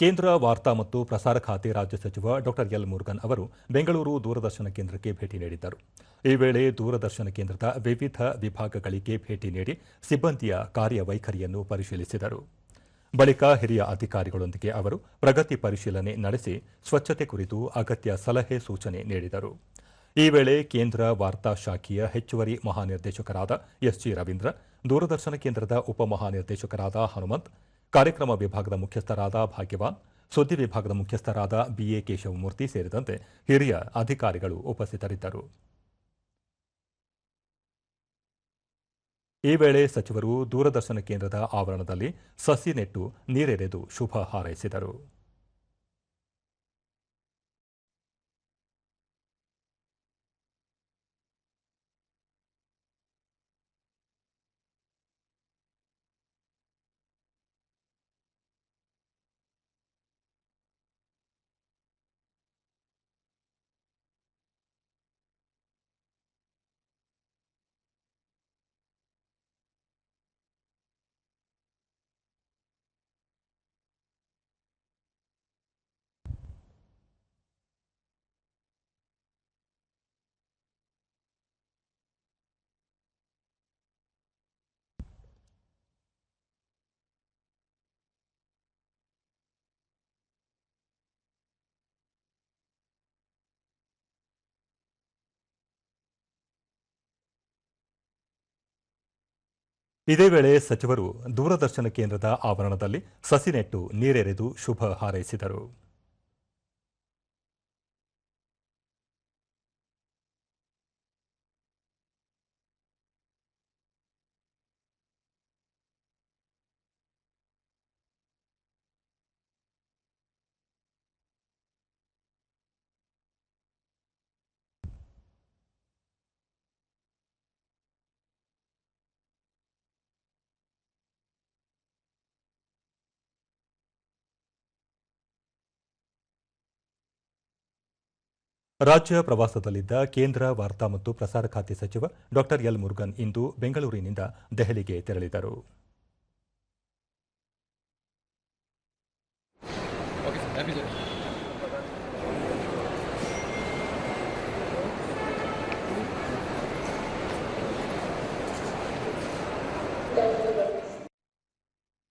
ಕೇಂದ್ರ ವಾರ್ತಾ ಮತ್ತು ಪ್ರಸಾರ ಖಾತೆ ರಾಜ್ಯ ಸಚಿವ ಡಾ ಎಲ್ ಮುರುಗನ್ ಅವರು ಬೆಂಗಳೂರು ದೂರದರ್ಶನ ಕೇಂದ್ರಕ್ಕೆ ಭೇಟಿ ನೀಡಿದ್ದರು. ಈ ವೇಳೆ ದೂರದರ್ಶನ ಕೇಂದ್ರದ ವಿವಿಧ ವಿಭಾಗಗಳಿಗೆ ಭೇಟಿ ನೀಡಿ ಸಿಬ್ಬಂದಿಯ ಕಾರ್ಯವೈಖರಿಯನ್ನು ಪರಿಶೀಲಿಸಿದರು. ಬಳಿಕ ಹಿರಿಯ ಅಧಿಕಾರಿಗಳೊಂದಿಗೆ ಅವರು ಪ್ರಗತಿ ಪರಿಶೀಲನೆ ನಡೆಸಿ ಸ್ವಚ್ಛತೆ ಕುರಿತು ಅಗತ್ಯ ಸಲಹೆ ಸೂಚನೆ ನೀಡಿದರು. ಈ ವೇಳೆ ಕೇಂದ್ರ ವಾರ್ತಾ ಶಾಖೆಯ ಹೆಚ್ಚುವರಿ ಮಹಾನಿರ್ದೇಶಕರಾದ ಎಸ್ಜಿ ರವೀಂದ್ರ, ದೂರದರ್ಶನ ಕೇಂದ್ರದ ಉಪಮಹಾನಿರ್ದೇಶಕರಾದ ಹನುಮಂತ್ ಕಾರ್ಯಕ್ರಮ ವಿಭಾಗದ ಮುಖ್ಯಸ್ಥರಾದ ಭಾಗ್ಯವಾನ್, ಸುದ್ದಿ ವಿಭಾಗದ ಮುಖ್ಯಸ್ಥರಾದ ಬಿಎ ಕೇಶವಮೂರ್ತಿ ಸೇರಿದಂತೆ ಹಿರಿಯ ಅಧಿಕಾರಿಗಳು ಉಪಸ್ಥಿತರಿದ್ದರು. ಈ ವೇಳೆ ಸಚಿವರು ದೂರದರ್ಶನ ಕೇಂದ್ರದ ಆವರಣದಲ್ಲಿ ಸಸಿ ನೆಟ್ಟು ನೀರೆರೆದು ಶುಭ ಹಾರೈಸಿದರು. ಇದೇ ವೇಳೆ ಸಚಿವರು ದೂರದರ್ಶನ ಕೇಂದ್ರದ ಆವರಣದಲ್ಲಿ ಸಸಿ ನೆಟ್ಟು ನೀರೆರೆದು ಶುಭ ಹಾರೈಸಿದರು. ರಾಜ್ಯ ಪ್ರವಾಸದಲ್ಲಿದ್ದ ಕೇಂದ್ರ ವಾರ್ತಾ ಮತ್ತು ಪ್ರಸಾರ ಖಾತೆ ಸಚಿವ ಡಾ ಎಲ್ ಮುರುಗನ್ ಇಂದು ಬೆಂಗಳೂರಿನಿಂದ ದೆಹಲಿಗೆ ತೆರಳಿದರು.